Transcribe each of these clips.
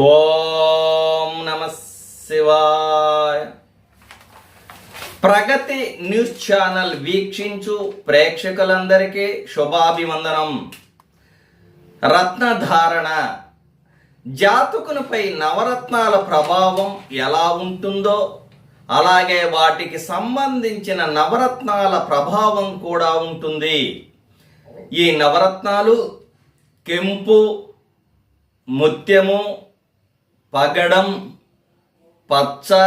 ఓం నమ శివాయ. ప్రగతి news channel వీక్షించు ప్రేక్షకులందరికీ శుభాభివందనం. రత్నధారణ. జాతకునిపై నవరత్నాల ప్రభావం ఎలా ఉంటుందో అలాగే వాటికి సంబంధించిన నవరత్నాల ప్రభావం కూడా ఉంటుంది. ఈ నవరత్నాలు కెంపు ముత్యము పగడం పచ్చ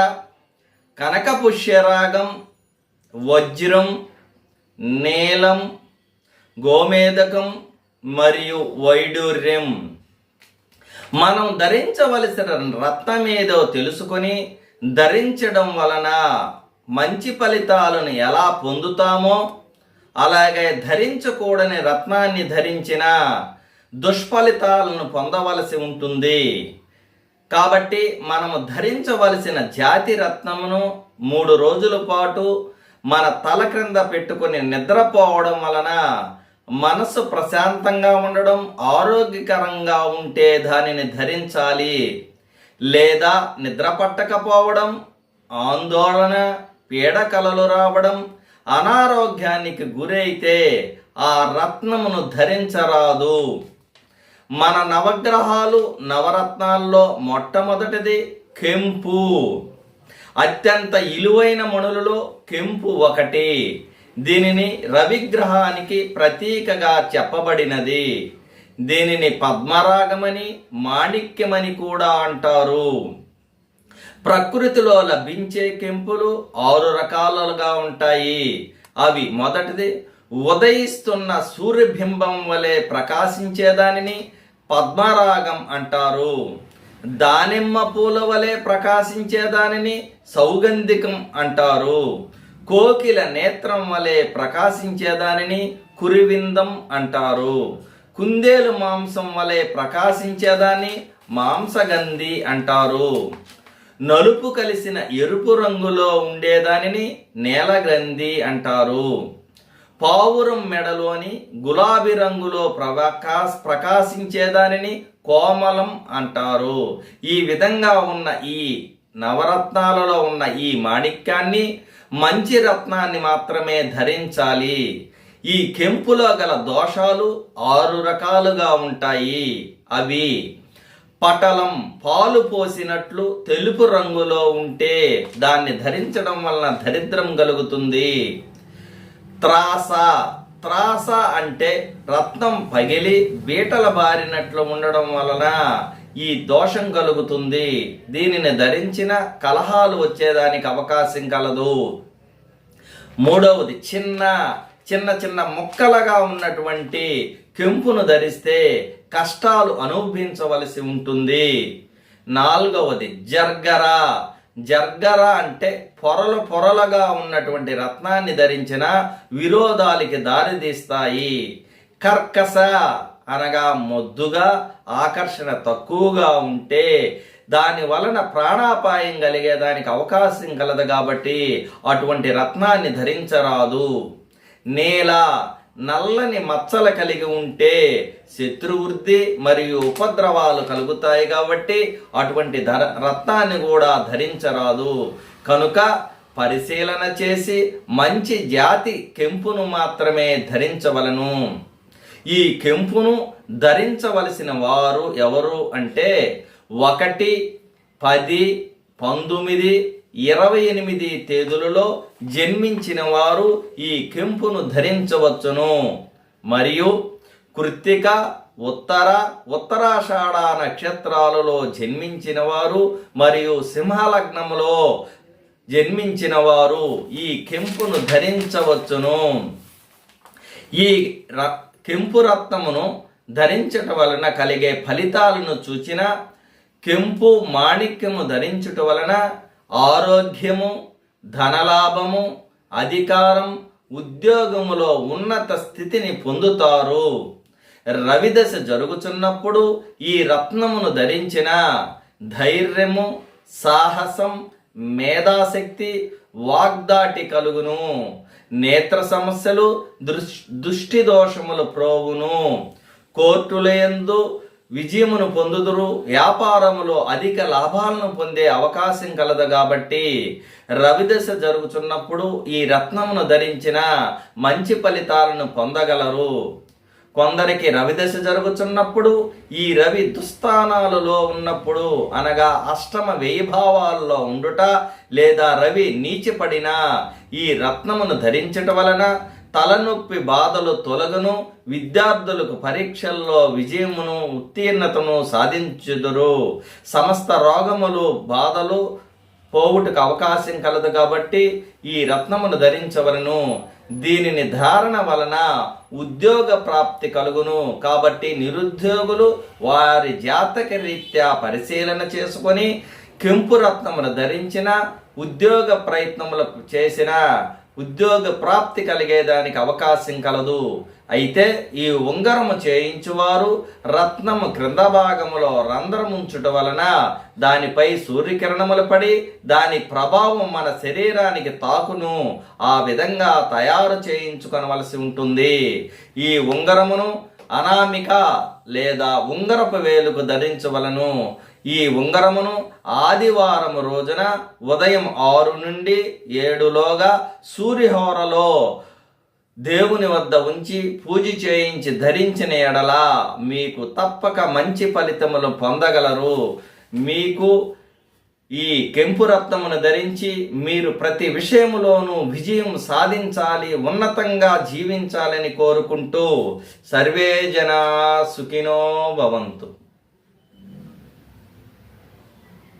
కనకపుష్యరాగం వజ్రం నీలం గోమేదకం మరియు వైడూర్యం. మనం ధరించవలసిన రత్నం ఏదో తెలుసుకొని ధరించడం వలన మంచి ఫలితాలను ఎలా పొందుతామో అలాగే ధరించకూడని రత్నాన్ని ధరించిన దుష్ఫలితాలను పొందవలసి ఉంటుంది. కాబట్టి మనము ధరించవలసిన జాతి రత్నమును మూడు రోజుల పాటు మన తల క్రింద పెట్టుకుని నిద్రపోవడం వలన మనసు ప్రశాంతంగా ఉండడం ఆరోగ్యకరంగా ఉంటే దానిని ధరించాలి. లేదా నిద్ర పట్టకపోవడం ఆందోళన పీడకలలు రావడం అనారోగ్యానికి గురైతే ఆ రత్నమును ధరించరాదు. మన నవగ్రహాలు నవరత్నాల్లో మొట్టమొదటిది కెంపు. అత్యంత ఇలువైన మణులలో కెంపు ఒకటి. దీనిని రవిగ్రహానికి ప్రతీకగా చెప్పబడినది. దీనిని పద్మరాగమని మాణిక్యమని కూడా అంటారు. ప్రకృతిలో లభించే కెంపులు ఆరు రకాలుగా ఉంటాయి. అవి మొదటిది ఉదయిస్తున్న సూర్యబింబం వలె ప్రకాశించేదానిని పద్మరాగం అంటారు. దానిమ్మ పూల వలె ప్రకాశించేదానిని సౌగంధికం అంటారు. కోకిల నేత్రం వలె ప్రకాశించేదానిని కురివిందం అంటారు. కుందేలు మాంసం వలె ప్రకాశించేదాన్ని మాంసగంధి అంటారు. నలుపు కలిసిన ఎరుపు రంగులో ఉండేదానిని నేలగ్రంథి అంటారు. పావురం మెడలోని గులాబీ రంగులో ప్రకాశ ప్రకాశించేదానిని కోమలం అంటారు. ఈ విధంగా ఉన్న ఈ నవరత్నాలలో ఉన్న ఈ మాణిక్యాన్ని మంచి రత్నాన్ని మాత్రమే ధరించాలి. ఈ కెంపులో గల దోషాలు ఆరు రకాలుగా ఉంటాయి. అవి పటలం పాలు పోసినట్లు తెలుపు రంగులో ఉంటే దాన్ని ధరించడం వలన దరిద్రం కలుగుతుంది. త్రాస. త్రాస అంటే రత్నం పగిలి బీటల బారినట్లు ఉండడం వలన ఈ దోషం కలుగుతుంది. దీనిని ధరించిన కలహాలు వచ్చేదానికి అవకాశం కలదు. మూడవది చిన్న చిన్న చిన్న ముక్కలుగా ఉన్నటువంటి కెంపును ధరిస్తే కష్టాలు అనుభవించవలసి ఉంటుంది. నాలుగవది జర్గర. జర్గర అంటే పొరలు పొరలుగా ఉన్నటువంటి రత్నాన్ని ధరించిన విరోధాలకి దారితీస్తాయి కర్కస అనగా మొద్దుగా ఆకర్షణ తక్కువగా ఉంటే దాని వలన ప్రాణాపాయం కలిగేదానికి అవకాశం కలదు కాబట్టి అటువంటి రత్నాన్ని ధరించరాదు. నేల నల్లని మచ్చలు కలిగి ఉంటే శత్రువృద్ధి మరియు ఉపద్రవాలు కలుగుతాయి కాబట్టి అటువంటి ధర రత్నాన్ని కూడా ధరించరాదు. కనుక పరిశీలన చేసి మంచి జాతి కెంపును మాత్రమే ధరించవలను. ఈ కెంపును ధరించవలసిన వారు ఎవరు అంటే ఒకటి పది పంతొమ్మిది ఇరవై ఎనిమిది తేదీలలో జన్మించిన వారు ఈ కెంపును ధరించవచ్చును. మరియు కృత్తిక ఉత్తర ఉత్తరాషాఢ నక్షత్రాలలో జన్మించిన వారు మరియు సింహలగ్నములో జన్మించిన వారు ఈ కెంపును ధరించవచ్చును. ఈ ర కెంపు రత్నమును ధరించట వలన కలిగే ఫలితాలను చూచిన కెంపు మాణిక్యము ధరించుట వలన ఆరోగ్యము ధనలాభము అధికారం ఉద్యోగములో ఉన్నత స్థితిని పొందుతారు. రవిదశ జరుగుతున్నప్పుడు ఈ రత్నమును ధరించిన ధైర్యము సాహసం మేధాశక్తి వాగ్దాటి కలుగును. నేత్ర సమస్యలు దృష్ దృష్టి దోషములు ప్రోవును కోర్టులయందు విజయమును పొందుదురు. వ్యాపారములో అధిక లాభాలను పొందే అవకాశం కలదు కాబట్టి రవిదశ జరుగుతున్నప్పుడు ఈ రత్నమును ధరించిన మంచి ఫలితాలను పొందగలరు. కొందరికి రవిదశ జరుగుతున్నప్పుడు ఈ రవి దుస్థానాలలో ఉన్నప్పుడు అనగా అష్టమ వ్యయభావాల్లో ఉండుట లేదా రవి నీచిపడిన ఈ రత్నమును ధరించటం వలన తలనొప్పి బాధలు తొలగను విద్యార్థులకు పరీక్షల్లో విజయమును ఉత్తీర్ణతను సాధించుదురు. సమస్త రోగములు బాధలు పోవుటకు అవకాశం కలదు కాబట్టి ఈ రత్నమును ధరించవలను. దీనిని ధారణ వలన ఉద్యోగ ప్రాప్తి కలుగును. కాబట్టి నిరుద్యోగులు వారి జాతక రీత్యా పరిశీలన చేసుకొని కెంపు రత్నమును ధరించిన ఉద్యోగ ప్రయత్నములు చేసిన ఉద్యోగ ప్రాప్తి కలిగేదానికి అవకాశం కలదు. అయితే ఈ ఉంగరము చేయించువారు రత్నము క్రింద భాగములో రంధ్రముంచుట వలన దానిపై సూర్యకిరణములు పడి దాని ప్రభావం మన శరీరానికి తాకును. ఆ విధంగా తయారు చేయించుకొనవలసి ఉంటుంది. ఈ ఉంగరమును అనామిక లేదా ఉంగరపు వేలుకు ధరించవలను. ఈ ఉంగరమును ఆదివారం రోజున ఉదయం ఆరు నుండి ఏడులోగా సూర్యహోరలో దేవుని వద్ద ఉంచి పూజ చేయించి ధరించిన ఎడల మీకు తప్పక మంచి ఫలితములు పొందగలరు. మీకు ఈ కెంపు రత్నమును ధరించి మీరు ప్రతి విషయములోనూ విజయం సాధించాలి ఉన్నతంగా జీవించాలని కోరుకుంటూ సర్వే జనా సుఖినో భవంతు.